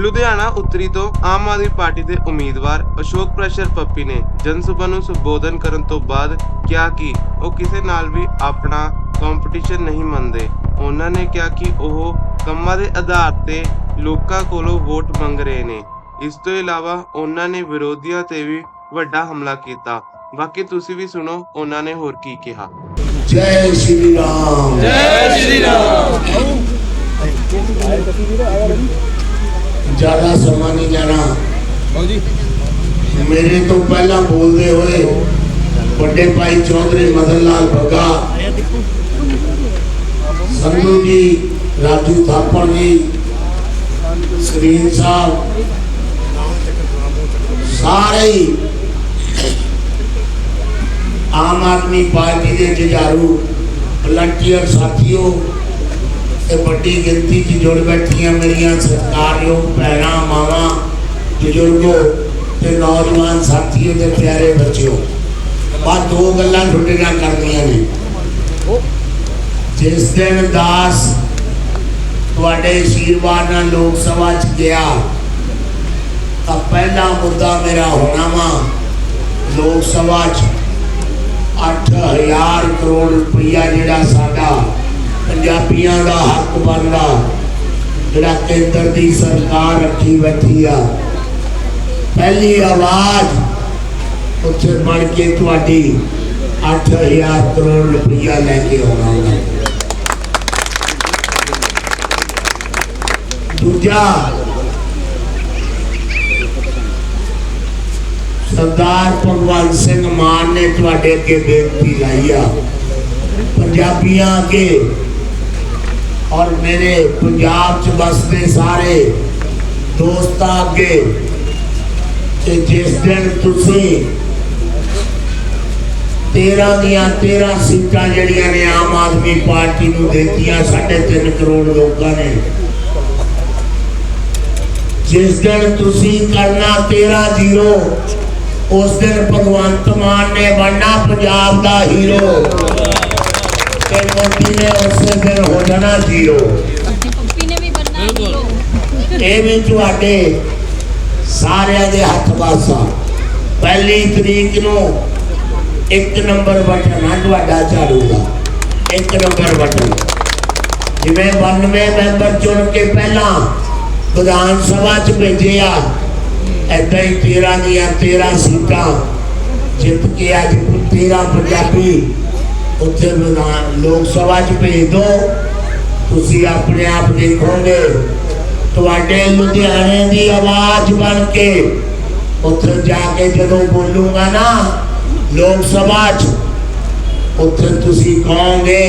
ਲੁਧਿਆਣਾ ਉੱਤਰੀ ਤੋਂ ਆਮ ਆਦਮੀ ਪਾਰਟੀ ਦੇ ਉਮੀਦਵਾਰ ਅਸ਼ੋਕ ਪ੍ਰੈਸ਼ਰ ਪੱਪੀ ਨੇ ਜਨ ਸਭਾ ਨੂੰ ਸੰਬੋਧਨ ਕਰਨ ਤੋਂ ਬਾਅਦ ਕਿਹਾ ਕਿ ਉਹ ਕਿਸੇ ਨਾਲ ਵੀ ਆਪਣਾ ਕੰਪੀਟੀਸ਼ਨ ਨਹੀਂ ਮੰਨਦੇ। ਉਹਨਾਂ ਨੇ ਕਿਹਾ ਕਿ ਉਹ ਕੰਮਾਂ ਦੇ ਆਧਾਰ ਤੇ ਲੋਕਾਂ ਕੋਲੋਂ ਵੋਟ ਮੰਗ ਰਹੇ ਨੇ। ਇਸ ਤੋਂ ਇਲਾਵਾ ਉਹਨਾਂ ਨੇ ਵਿਰੋਧੀਆਂ ਤੇ ਵੀ ਵੱਡਾ ਹਮਲਾ ਕੀਤਾ। ਬਾਕੀ ਤੁਸੀਂ ਵੀ ਸੁਣੋ ਉਹਨਾਂ ਨੇ ਹੋਰ ਕੀ ਕਿਹਾ। ਜੈ ਸ਼੍ਰੀ ਰਾਮ। ਜੈ ਸ਼੍ਰੀ ਰਾਮ। ਜ਼ਿਆਦਾ ਸਮਾਂ ਨਹੀਂ ਜਾਣਾ ਮੇਰੇ ਤੋਂ ਪਹਿਲਾਂ ਬੋਲਦੇ ਹੋਏ ਵੱਡੇ ਭਾਈ ਚੌਧਰੀ ਮਦਨ ਲਾਲ ਬੱਗਾ ਸੰਧੂ ਜੀ ਰਾਜੂ ਥਾਪੜ ਜੀ ਸਕਰੀਨ ਸਾਹਿਬ ਸਾਰੇ ਹੀ ਆਮ ਆਦਮੀ ਪਾਰਟੀ ਦੇ ਜੁਝਾਰੂ ਵਲੰਟੀਅਰ ਸਾਥੀਓ ਤੇ ਵੱਡੀ ਗਿਣਤੀ 'ਚ ਜੁੜ ਬੈਠੀਆਂ ਮੇਰੀਆਂ ਸਤਿਕਾਰਯੋਗ ਭੈਣਾਂ, ਮਾਵਾਂ, ਬਜ਼ੁਰਗੋ ਤੇ ਨੌਜਵਾਨ ਸਾਥੀਓ ਤੇ ਪਿਆਰੇ ਬੱਚਿਓ। ਬਾਅਦ ਦੋ ਗੱਲਾਂ ਤੁਹਾਡੇ ਨਾਲ ਕਰਨੀਆਂ ਨੇ। ਜਿਸ ਦਿਨ ਦਾਸ ਤੁਹਾਡੇ ਆਸ਼ੀਰਵਾਦ ਨਾਲ ਲੋਕ ਸਭਾ 'ਚ ਗਿਆ, ਤਾਂ ਪਹਿਲਾ ਮੁੱਦਾ ਮੇਰਾ ਹੋਣਾ ਵਾ, ਲੋਕ ਸਭਾ 'ਚ 8000 ਕਰੋੜ ਰੁਪਈਆ ਜਿਹੜਾ ਸਾਡਾ ਪੰਜਾਬੀਆਂ ਦਾ ਹੱਕ ਬਣਦਾ ਜਿਹੜਾ ਕੇਂਦਰ ਦੀ ਸਰਕਾਰ ਰੱਖੀ ਬੈਠੀ ਆ ਪਹਿਲੀ ਆਵਾਜ਼ ਉੱਥੇ ਬਣ ਕੇ ਤੁਹਾਡੀ 8000 ਕਰੋੜ ਰੁਪਈਆ ਲੈ ਕੇ ਆਉਣਾ ਉਹਨਾਂ ਨੇ। ਦੂਜਾ, ਸਰਦਾਰ ਭਗਵੰਤ ਸਿੰਘ ਮਾਨ ਨੇ ਤੁਹਾਡੇ ਅੱਗੇ ਬੇਨਤੀ ਲਾਈ ਆ ਪੰਜਾਬੀਆਂ ਅੱਗੇ ਔਰ ਮੇਰੇ ਪੰਜਾਬ ਚ ਵਸਦੇ ਸਾਰੇ ਦੋਸਤਾਂ ਅੱਗੇ ਕਿ ਜਿਸ ਦਿਨ ਤੁਸੀਂ 13 ਦੀਆਂ 13 ਸੀਟਾਂ ਜਿਹੜੀਆਂ ਨੇ ਆਮ ਆਦਮੀ ਪਾਰਟੀ ਨੂੰ ਦਿੱਤੀਆਂ 3.5 ਕਰੋੜ ਲੋਕਾਂ ਨੇ। ਜਿਸ ਦਿਨ ਤੁਸੀਂ ਕਰਨਾ 13 ਜ਼ੀਰੋ, ਉਸ ਦਿਨ ਭਗਵੰਤ ਮਾਨ ਨੇ ਬਣਨਾ ਪੰਜਾਬ ਦਾ ਹੀਰੋ। ਤੇ ਮੋਦੀ ਨੇ ਉਸੇ ਦਿਨ ਹੋ ਜਾਣਾ ਜ਼ੀਰੋ ਪੱਪੀ ਨੇ ਵੀ ਬੰਨਾ ਹੀਰੋ ਇਹ ਵੀ ਤੁਹਾਡੇ ਸਾਰਿਆਂ ਦੇ ਹੱਥ ਵਾਸਾ ਪਹਿਲੀ ਤਰੀਕ ਨੂੰ ਇੱਕ ਨੰਬਰ ਬਟਨ ਆ ਤੁਹਾਡਾ ਝਾੜੂਗਾ ਇੱਕ ਨੰਬਰ ਬਟਨ ਜਿਵੇਂ 92 ਮੈਂਬਰ ਚੁਣ ਕੇ ਪਹਿਲਾਂ ਵਿਧਾਨ ਸਭਾ ਚ ਭੇਜੇ ਆ ਏਦਾਂ ਹੀ 13 ਦੀਆਂ 13 ਸੀਟਾਂ ਜਿੱਤ ਕੇ ਅੱਜ 13 ਪੰਜਾਬੀ ਉੱਥੇ ਵਿਧਾਨ ਲੋਕ ਸਭਾ ਚ ਭੇਜ ਦੋ ਤੁਸੀਂ ਆਪਣੇ ਆਪ ਦੇਖੋਗੇ ਤੁਹਾਡੇ ਲੁਧਿਆਣੇ ਦੀ ਆਵਾਜ਼ ਬਣ ਕੇ ਉੱਥੇ ਜਾ ਕੇ ਜਦੋਂ ਬੋਲੂਗਾ ਨਾ ਲੋਕ ਸਭਾ 'ਚ ਉੱਥੇ ਤੁਸੀਂ ਕਹੋਗੇ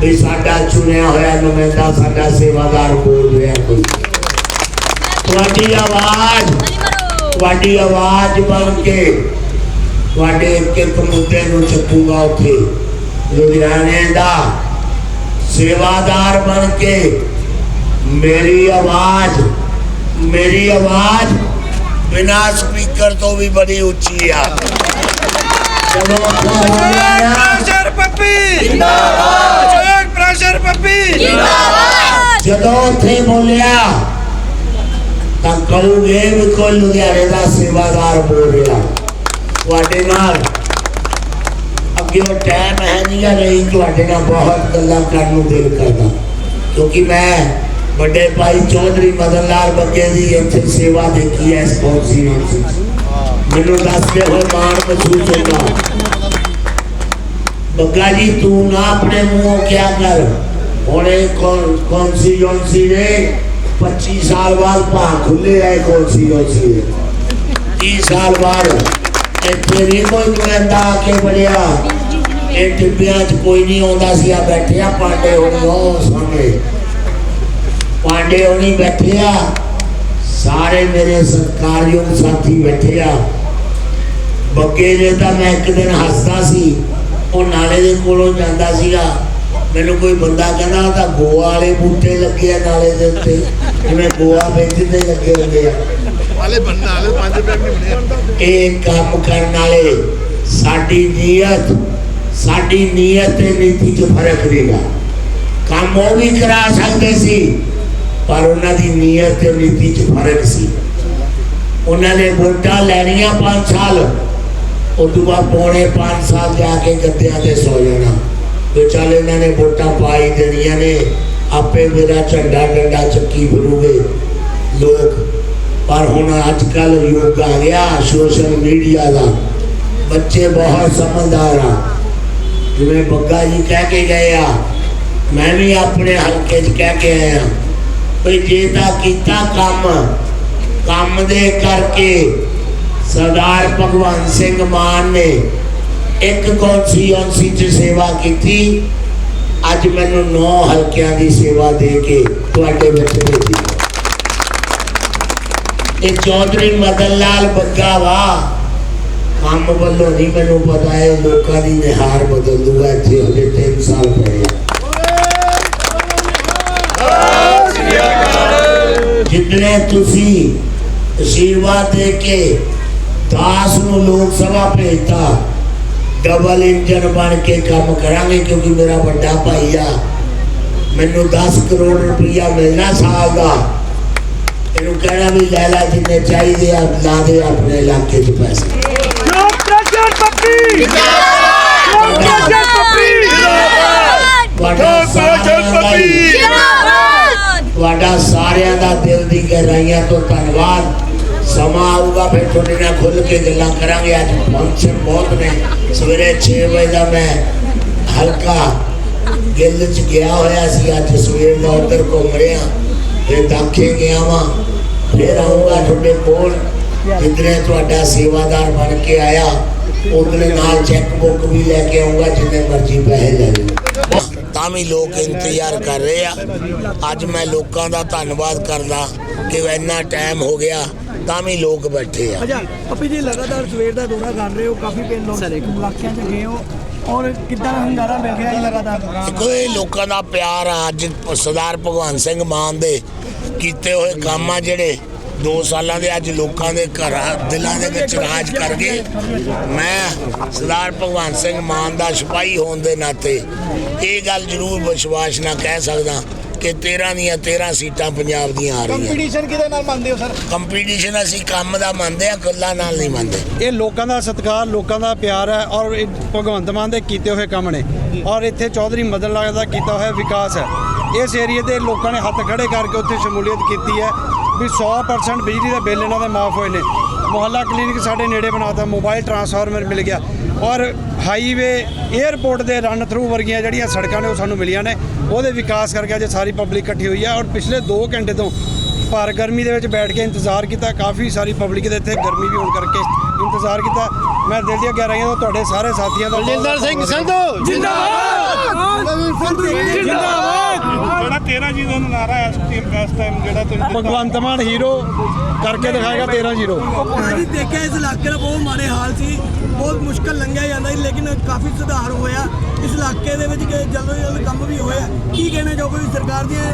ਵੀ ਸਾਡਾ ਚੁਣਿਆ ਹੋਇਆ ਨੁਮਾਇੰਦਾ ਸਾਡਾ ਸੇਵਾਦਾਰ ਬੋਲ ਰਿਹਾ ਕੋਈ ਤੁਹਾਡੀ ਆਵਾਜ਼ ਨਹੀਂ ਮਰੋ ਤੁਹਾਡੀ ਆਵਾਜ਼ ਬਣ ਕੇ ਤੁਹਾਡੇ ਇੱਕ ਇੱਕ ਮੁੱਦੇ ਨੂੰ ਚੱਕੂਗਾ ਉੱਥੇ ਲੁਧਿਆਣੇ ਦਾ ਸੇਵਾਦਾਰ ਬਣ ਕੇ ਮੇਰੀ ਆਵਾਜ਼ ਮੇਰੀ ਆਵਾਜ਼ ਬਿਨਾ ਸਪੀਕਰ ਤੋਂ ਵੀ ਬੜੀ ਉੱਚੀ ਆ ਚਲੋ ਬੋਲਿਆ ਪ੍ਰੈਸ਼ਰ ਪੱਪੀ ਜਿੰਦਾਬਾਦ ਅਸ਼ੋਕ ਪ੍ਰੈਸ਼ਰ ਪੱਪੀ ਜਿੰਦਾਬਾਦ ਜਦੋਂ ਉੱਥੇ ਬੋਲਿਆ ਤਾਂ ਕਹੋਗੇ ਵੀ ਕੋਈ ਲੁਧਿਆਣੇ ਦਾ ਸੇਵਾਦਾਰ ਬੋਲ ਰਿਹਾ ਤੁਹਾਡੇ ਨਾਲ ਅੱਗੇ ਉਹ ਟਾਈਮ ਹੈ ਨਹੀਂ ਗਾ ਨਹੀਂ ਤੁਹਾਡੇ ਨਾਲ ਬਹੁਤ ਗੱਲਾਂ ਕਰਨ ਨੂੰ ਦਿਲ ਕਰਦਾ। ਕਿਉਂਕਿ ਮੈਂ ਵੱਡੇ ਭਾਈ ਚੌਧਰੀ ਮਦਨ ਲਾਲ ਬੱਗੇ ਦੀ ਇੱਥੇ ਸੇਵਾ ਦੇਖੀ ਹੈ ਇਸ ਕੌਂਸੀ ਮੈਨੂੰ ਦੱਸਦੇ ਹੋਏ ਮਾਣ ਮਹਿਸੂਸ ਹੁੰਦਾ। ਬੱਗਾ ਜੀ, ਤੂੰ ਨਾ ਆਪਣੇ ਮੂੰਹੋਂ ਕਿਆ ਕਰ। ਹੁਣੇ ਕੌਣ ਕੌਣ ਸੀ ਯੋਨਸੀ ਨੇ 25 ਸਾਲ ਬਾਅਦ ਭਾ ਖੁੱਲੇ ਆਏ ਕੌਣ ਸੀ ਯੋਨਸੀ ਨੇ 30 ਸਾਲ ਬਾਅਦ ਇੱਥੇ ਨਹੀਂ ਕੋਈ ਨੁਮਾਇੰਦਾ ਆ ਕੇ ਬੜਿਆ ਇਹ ਟਿੱਬਿਆਂ 'ਚ ਕੋਈ ਨਹੀਂ ਆਉਂਦਾ ਸੀ ਆ ਬੈਠੇ ਆ ਪਾਂਡੇ ਹੋਣੀ ਉਹ ਸਾਹਮਣੇ। ਪਾਂਡੇ ਹੋਣੀ ਬੈਠੇ ਆ। ਸਾਰੇ ਮੇਰੇ ਸਤਿਕਾਰਯੋਗ ਸਾਥੀ ਬੈਠੇ ਆ। ਬੱਗੇ ਨੇ ਤਾਂ ਮੈਂ ਇੱਕ ਦਿਨ ਹੱਸਦਾ ਸੀ ਉਹ ਨਾਲੇ ਦੇ ਕੋਲੋਂ ਜਾਂਦਾ ਸੀਗਾ। ਮੈਨੂੰ ਕੋਈ ਬੰਦਾ ਕਹਿੰਦਾ ਤਾਂ ਗੋਆ ਵਾਲੇ ਬੂਟੇ ਲੱਗੇ ਆ ਨਾਲੇ ਦੇ ਉੱਤੇ। ਜਿਵੇਂ ਗੋਆ ਵਿੱਚ ਤੇ ਲੱਗੇ ਹੁੰਦੇ ਆ। ਵਾਲੇ ਬੰਨਾ ਵਾਲੇ ਪੰਜ ਪੈਕ ਨਹੀਂ ਬਣੇ ਇਹ ਕੰਮ ਕਰਨ ਵਾਲੇ ਸਾਡੀ ਨੀਅਤ ਸਾਡੀ ਨੀਅਤ ਤੇ ਨੀਤੀ 'ਚ ਫ਼ਰਕ ਨਹੀਂਗਾ। ਕੰਮ ਉਹ ਵੀ ਕਰਾ ਸਕਦੇ ਸੀ, ਪਰ ਉਹਨਾਂ ਦੀ ਨੀਅਤ ਤੇ ਨੀਤੀ 'ਚ ਫ਼ਰਕ ਸੀ। ਉਹਨਾਂ ਨੇ ਵੋਟਾਂ ਲੈਣੀਆਂ 5 ਸਾਲ, ਉਦੋਂ ਬਾਅਦ ਪੌਣੇ 5 ਸਾਲ ਜਾ ਕੇ ਗੱਦਿਆਂ ਤੇ ਸੋ ਜਾਣਾ। ਤੇ ਚੱਲ ਇਹਨਾਂ ਨੇ ਵੋਟਾਂ ਪਾਈ ਦੇਣੀਆਂ ਨੇ, ਆਪੇ ਮੇਰਾ ਝੰਡਾ ਡੰਡਾ ਚੱਕੀ ਫਿਰੂਗੇ ਲੋਕ। ਪਰ ਹੁਣ ਅੱਜ ਕੱਲ ਯੁੱਗ ਆ ਗਿਆ ਸੋਸ਼ਲ ਮੀਡੀਆ ਦਾ। ਬੱਚੇ ਬਹੁਤ ਸਮਝਦਾਰ ਆ। ਜਿਵੇਂ ਬੱਗਾ ਜੀ ਕਹਿ ਕੇ ਗਏ ਆ, ਮੈਂ ਵੀ ਆਪਣੇ ਹਲਕੇ 'ਚ ਕਹਿ ਕੇ ਆਇਆ। ਵੀ ਜੇ ਤਾਂ ਕੀਤਾ ਕੰਮ ਕੰਮ ਦੇ ਕਰਕੇ ਸਰਦਾਰ ਭਗਵੰਤ ਸਿੰਘ ਮਾਨ ਨੇ ਇੱਕ ਕੌਂਸਟੀਚੁਐਂਸੀ 'ਚ ਸੇਵਾ ਕੀਤੀ। ਅੱਜ ਮੈਨੂੰ 9 ਹਲਕਿਆਂ ਦੀ ਸੇਵਾ ਦੇ ਕੇ ਤੁਹਾਡੇ ਵਿੱਚ ਭੇਜੀ। ਇਹ ਚੌਧਰੀ ਮਦਨ ਲਾਲ ਬੱਗਾ ਵਾ ਕੰਮ ਵੱਲੋਂ ਨਹੀਂ, ਮੈਨੂੰ ਪਤਾ ਹੈ ਲੋਕਾਂ ਦੀ ਨਿਹਾਰ ਬਦਲ ਦੂਗਾ, ਇੱਥੇ ਹਲੇ 3 ਸਾਲ ਪਏ ਜਿੰਨੇ ਤੁਸੀਂ ਅਸ਼ੀਰਵਾਦ ਦੇ ਕੇ ਦਾਸ ਨੂੰ ਲੋਕ ਸਭਾ ਭੇਜਤਾ ਡਬਲ ਇੰਜਨ ਬਣ ਕੇ ਕੰਮ ਕਰਾਂਗੇ, ਕਿਉਂਕਿ ਮੇਰਾ ਵੱਡਾ ਭਾਈ ਆ, ਮੈਨੂੰ 10 ਕਰੋੜ ਰੁਪਇਆ ਮਿਲਣਾ ਸਾਲ ਦਾ। ਇਹਨੂੰ ਕਹਿਣਾ ਵੀ ਲੈ ਲੈ, ਜਿੰਨੇ ਚਾਹੀਦੇ ਆ, ਲਾ ਦੇ ਆਪਣੇ ਇਲਾਕੇ 'ਚ ਪੈਸੇ। ਤੁਹਾਡਾ ਸਾਰਿਆਂ ਦਾ ਤੁਹਾਡਾ ਸਾਰਿਆਂ ਦਾ ਦਿਲ ਦੀ ਗਹਿਰਾਈਆਂ ਤੋਂ ਧੰਨਵਾਦ। ਸਮਾਂ ਆਊਗਾ, ਫਿਰ ਤੁਹਾਡੇ ਨਾਲ ਖੁੱਲ ਕੇ ਗੱਲਾਂ ਕਰਾਂਗੇ। ਅੱਜ ਫੰਕਸ਼ਨ ਬਹੁਤ ਨੇ। ਸਵੇਰੇ 6 ਵਜੇ ਦਾ ਮੈਂ ਹਲਕਾ ਗਿੱਲ ਚ ਗਿਆ ਹੋਇਆ ਸੀ। ਅੱਜ ਸਵੇਰ ਦਾ ਉੱਧਰ ਘੁੰਮ ਰਿਹਾ। ਫਿਰ ਦਾਖੇ ਗਿਆ ਵਾਂ। ਫਿਰ ਆਊਗਾ ਤੁਹਾਡੇ ਕੋਲ। ਜਿੱਦਣੇ ਤੁਹਾਡਾ ਸੇਵਾਦਾਰ ਬਣ ਕੇ ਆਇਆ। ਉਹਦੇ ਨਾਲ ਚੈੱਕ ਬੁੱਕ ਵੀ ਲੈ ਕੇ ਆਊਗਾ ਜਿੰਨੇ ਮਰਜ਼ੀ ਪੈਸੇ ਲੈ ਲਓ। ਤਾਂ ਵੀ ਲੋਕ ਇੰਤਜ਼ਾਰ ਕਰ ਰਹੇ ਆ। ਅੱਜ ਮੈਂ ਲੋਕਾਂ ਦਾ ਧੰਨਵਾਦ ਕਰਦਾ ਕਿ ਇੰਨਾ ਟਾਈਮ ਹੋ ਗਿਆ ਤਾਂ ਵੀ ਲੋਕ ਬੈਠੇ ਆ। ਅੱਛਾ ਪੱਪੀ ਜੀ ਲਗਾਤਾਰ ਸਵੇਰ ਦਾ ਦੌਰਾ ਕਰ ਰਹੇ ਹੋ ਕਾਫੀ ਪਿੰਡ ਲੋਕ ਇਲਾਕਿਆਂ 'ਚ ਗਏ ਹੋ। ਔਰ ਕਿੱਦਾਂ ਹੰਗਾਰਾ ਮਿਲ ਰਿਹਾ ਜੀ ਲਗਾਤਾਰ? ਇਹ ਲੋਕਾਂ ਦਾ ਪਿਆਰ ਆ। ਅੱਜ ਸਰਦਾਰ ਭਗਵੰਤ ਸਿੰਘ ਮਾਨ ਦੇ ਕੀਤੇ ਹੋਏ ਕੰਮ ਆ ਜਿਹੜੇ 2 ਸਾਲਾਂ ਦੇ ਅੱਜ ਲੋਕਾਂ ਦੇ ਘਰਾਂ ਦਿਲਾਂ ਦੇ ਵਿੱਚ ਰਾਜ ਕਰ ਗਏ। ਮੈਂ ਸਰਦਾਰ ਭਗਵੰਤ ਸਿੰਘ ਮਾਨ ਦਾ ਸਿਪਾਹੀ ਹੋਣ ਦੇ ਨਾਤੇ ਇਹ ਗੱਲ ਜ਼ਰੂਰ ਵਿਸ਼ਵਾਸ ਨਾਲ ਕਹਿ ਸਕਦਾ ਕਿ 13 ਦੀਆਂ 13 ਸੀਟਾਂ ਪੰਜਾਬ ਦੀਆਂ ਆ ਰਹੀਆਂ। ਕੰਪੀਟੀਸ਼ਨ ਕਿਹਦੇ ਨਾਲ ਮੰਨਦੇ ਹੋ ਸਰ? ਕੰਪੀਟੀਸ਼ਨ ਅਸੀਂ ਕੰਮ ਦਾ ਮੰਨਦੇ ਆ ਗੱਲਾਂ ਨਾਲ ਨਹੀਂ ਮੰਨਦੇ। ਇਹ ਲੋਕਾਂ ਦਾ ਸਤਿਕਾਰ ਲੋਕਾਂ ਦਾ ਪਿਆਰ ਹੈ ਔਰ ਇਹ ਭਗਵੰਤ ਮਾਨ ਦੇ ਕੀਤੇ ਹੋਏ ਕੰਮ ਨੇ। ਔਰ ਇੱਥੇ ਚੌਧਰੀ ਮਦਨ ਲਾਲ ਦਾ ਕੀਤਾ ਹੋਇਆ ਵਿਕਾਸ ਹੈ। ਇਸ ਏਰੀਏ ਦੇ ਲੋਕਾਂ ਨੇ ਹੱਥ ਖੜੇ ਕਰਕੇ ਉੱਥੇ ਸ਼ਮੂਲੀਅਤ ਕੀਤੀ ਹੈ। ਵੀ 100% ਬਿਜਲੀ ਦਾ ਬਿੱਲ ਇਹਨਾਂ ਦੇ ਮਾਫ ਹੋਏ ਨੇ। ਮੁਹੱਲਾ ਕਲੀਨਿਕ ਸਾਡੇ ਨੇੜੇ ਬਣਾਤਾ, ਮੋਬਾਈਲ ਟਰਾਂਸਫਾਰਮਰ ਮਿਲ ਗਿਆ। ਔਰ ਹਾਈਵੇ 에ਅਰਪੋਰਟ ਦੇ ਰਨ ਥਰੂ ਵਰਗੀਆਂ ਜਿਹੜੀਆਂ ਸੜਕਾਂ ਨੇ ਉਹ ਸਾਨੂੰ ਮਿਲੀਆਂ ਨੇ। ਉਹਦੇ ਵਿਕਾਸ ਕਰਕੇ ਅੱਜ ਸਾਰੀ ਪਬਲਿਕ ਇਕੱਠੀ ਹੋਈ ਹੈ ਔਰ ਪਿਛਲੇ 2 ਘੰਟੇ ਤੋਂ ਭਾਰ ਗਰਮੀ ਦੇ ਵਿੱਚ ਬੈਠ ਕੇ ਇੰਤਜ਼ਾਰ ਕੀਤਾ। ਕਾਫੀ ਸਾਰੀ ਪਬਲਿਕ ਦੇ ਇੱਥੇ ਗਰਮੀ ਵੀ ਹੋਣ ਕਰਕੇ ਇੰਤਜ਼ਾਰ ਕੀਤਾ। ਮੈਂ ਦਿਲ ਦੀਆਂ ਗਹਿਰਾਈਆਂ ਤੋਂ ਤੁਹਾਡੇ ਸਾਰੇ ਸਾਥੀਆਂ ਦਾ ਜਿੰਦਰ ਸਿੰਘ ਸੰਧੂ ਜਿਹੜਾ 13 ਜੀ ਦਾ ਨਾਰਾ ਇਸ ਟੀਮ ਇਸ ਟਾਈਮ ਜਿਹੜਾ ਤੁਸੀਂ ਭਗਵੰਤ ਮਾਨ ਹੀਰੋ ਕਰਕੇ ਦਿਖਾਏਗਾ 13 ਜ਼ੀਰੋ। ਅਸੀਂ ਦੇਖਿਆ ਇਸ ਇਲਾਕੇ ਦਾ ਬਹੁਤ ਮਾੜੇ ਹਾਲ ਸੀ ਬਹੁਤ ਮੁਸ਼ਕਲ ਲੰਘਿਆ ਜਾਂਦਾ ਸੀ ਲੇਕਿਨ ਕਾਫੀ ਸੁਧਾਰ ਹੋਇਆ। ਇਸ ਇਲਾਕੇ ਦੇ ਵਿੱਚ ਜਲਦ ਤੋਂ ਜਲਦ ਕੰਮ ਵੀ ਹੋਇਆ। ਕੀ ਕਹਿਣਾ ਚਾਹੋਗੇ ਸਰਕਾਰ ਦੀਆਂ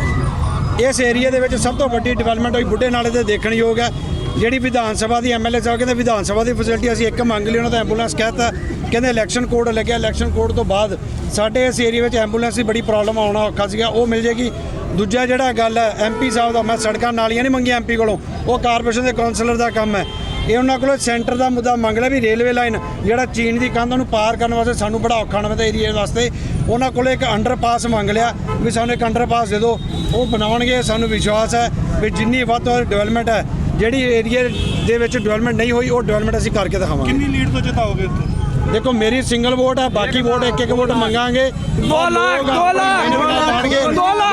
ਇਸ ਏਰੀਆ ਦੇ ਵਿੱਚ ਸਭ ਤੋਂ ਵੱਡੀ ਡਿਵੈਲਪਮੈਂਟ ਹੋਈ ਬੁੱਢੇ ਨਾਲੇ ਤੇ ਦੇਖਣ ਯੋਗ ਹੈ। ਜਿਹੜੀ ਵਿਧਾਨ ਸਭਾ ਦੀ ਐਮਐਲਏ ਸਾਹਿਬ ਕਹਿੰਦੇ ਵਿਧਾਨ ਸਭਾ ਦੀ ਫੈਸਿਲਿਟੀ ਅਸੀਂ ਇੱਕ ਮੰਗ ਲਈ, ਉਹਨਾਂ ਦਾ ਐਂਬੂਲੈਂਸ ਕਹਿਤਾ। ਕਹਿੰਦੇ ਇਲੈਕਸ਼ਨ ਕੋਡ ਲੱਗਿਆ ਇਲੈਕਸ਼ਨ ਕੋਡ ਤੋਂ ਬਾਅਦ ਸਾਡੇ ਇਸ ਏਰੀਆ ਵਿੱਚ ਐਂਬੂਲੈਂਸ ਦੀ ਬੜੀ ਪ੍ਰੋਬਲਮ ਆਉਣਾ ਔਖਾ ਸੀਗਾ, ਉਹ ਮਿਲ ਜੇਗੀ ਦੂਜਾ ਜਿਹੜਾ ਗੱਲ ਹੈ ਐਮਪੀ ਸਾਹਿਬ ਦਾ, ਮੈਂ ਸੜਕਾਂ ਨਾਲੀਆਂ ਨਹੀਂ ਮੰਗੀਆਂ ਐਮਪੀ ਕੋਲੋਂ, ਉਹ ਕਾਰਪੋਰੇਸ਼ਨ ਦੇ ਕਾਉਂਸਲਰ ਦਾ ਕੰਮ ਹੈ। ਇਹ ਉਹਨਾਂ ਕੋਲੋਂ ਸੈਂਟਰ ਦਾ ਮੁੱਦਾ ਮੰਗ ਲਿਆ ਵੀ ਰੇਲਵੇ ਲਾਈਨ ਜਿਹੜਾ ਚੀਨ ਦੀ ਕੰਧ ਨੂੰ ਪਾਰ ਕਰਨ ਵਾਸਤੇ ਸਾਨੂੰ ਬੜਾ ਔਖਾ ਨਾ ਪੈਂਦਾ ਏਰੀਆ ਵਾਸਤੇ। ਉਹਨਾਂ ਕੋਲ ਇੱਕ ਅੰਡਰਪਾਸ ਮੰਗ ਲਿਆ ਵੀ ਸਾਨੂੰ ਇੱਕ ਅੰਡਰਪਾਸ ਦੇ ਦਿਓ। ਉਹ ਬਣਾਉਣਗੇ, ਸਾਨੂੰ ਵਿਸ਼ਵਾਸ ਹੈ ਵੀ ਜਿੰਨੀ ਵੱਧ ਤੋਂ ਵੱਧ ਡਿਵੈਲਪਮੈਂਟ ਹੈ ਜਿਹੜੀ ਏਰੀਆ ਦੇ ਵਿੱਚ ਡਿਵੈਲਪਮੈਂਟ ਨਹੀਂ ਹੋਈ ਉਹ ਡਿਵੈਲਪਮੈਂਟ ਅਸੀਂ ਕਰਕੇ ਦਿਖਾਵਾਂਗੇ। ਕਿੰਨੀ ਲੀਡ ਤੋਂ ਜਿਤਾਓਗੇ ਇੱਥੇ? ਦੇਖੋ ਮੇਰੀ ਸਿੰਗਲ ਵੋਟ ਹੈ ਬਾਕੀ ਵੋਟ ਇੱਕ ਇੱਕ ਵੋਟ ਮੰਗਾਂਗੇ 2 ਲੱਖ 2 ਲੱਖ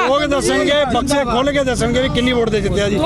ਲੋਕ ਦੱਸਣਗੇ ਬਕਸੇ ਖੋਲ ਕੇ ਦੱਸਣਗੇ ਵੀ ਕਿੰਨੀ ਵੋਟ ਦੇ ਜਿੱਤਿਆ ਜੀ।